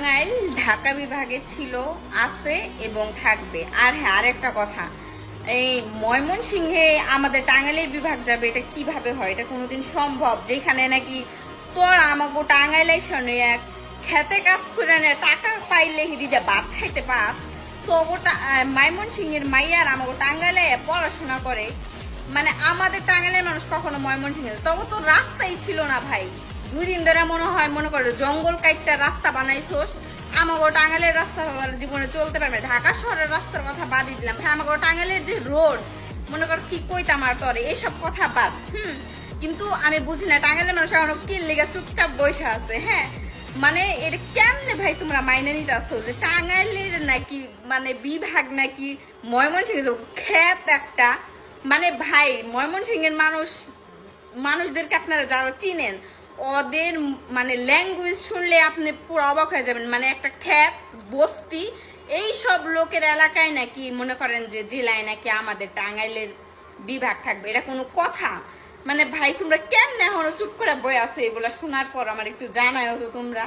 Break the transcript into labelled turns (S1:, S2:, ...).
S1: টাঙ্গাইল ঢাকা বিভাগে ছিল, আছে এবং থাকবে। আর হ্যাঁ আরেকটা কথা, এই ময়মনসিংহে আমাদের টাঙ্গাইলের বিভাগ যাবে, এটা কীভাবে হয়? এটা কোনোদিন সম্ভব? যেখানে নাকি তোর আমাকে টাঙ্গাইলে শোনে এক খেতে কাজ করে না টাকা পাইলে হিদিতে ভাত খাইতে পাস। তো ওটা মাইমন সিংহের মাইয়ার আমাকে টাঙ্গাইলে পড়াশোনা করে। মানে আমাদের টাঙ্গাইলের মানুষ কখনো ময়মন সিংহে তবে তো রাস্তাই ছিল না ভাই। দুই দিন ধরে মনে হয়, মনে করো, জঙ্গল কাইটটা রাস্তা বানাইছোস আমাকে টাঙ্গাইলের রাস্তা জীবনে চলতে পারবে ঢাকা শহরের রাস্তার কথা বাদই দিলাম। ভাই আমাকে টাঙ্গাইলের যে রোড, মনে করো কি কইতাম আর তরে এইসব কথা বাদ, হুম? কিন্তু আমি বুঝি না, টাঙ্গাইলের মানুষ আমার কি লেগে চুপচাপ বসে আছে হ্যাঁ? মানে এটা কেমনে ভাই তোমরা মাইনে নিতে আসছো যে টাঙ্গাইলের নাকি মানে বিভাগ নাকি ময়মনসিংহে খ্যাত একটা মানে ভাই, ময়মনসিংহের মানুষ, মানুষদেরকে আপনারা যারা চিনেন ওদের মানে ল্যাঙ্গুয়েজ শুনলে আপনি পুরো অবাক হয়ে যাবেন। মানে একটা খ্যাপ বস্তি এই সব লোকের এলাকায় নাকি মনে করেন যে জেলায় নাকি আমাদের টাঙ্গাইলের বিভাগ থাকবে। এটা কোনো কথা? মানে ভাই, তোমরা কেমনে এখনও চুপ করে বই আছে এগুলা শোনার পর? আমার একটু জানায় তো তোমরা।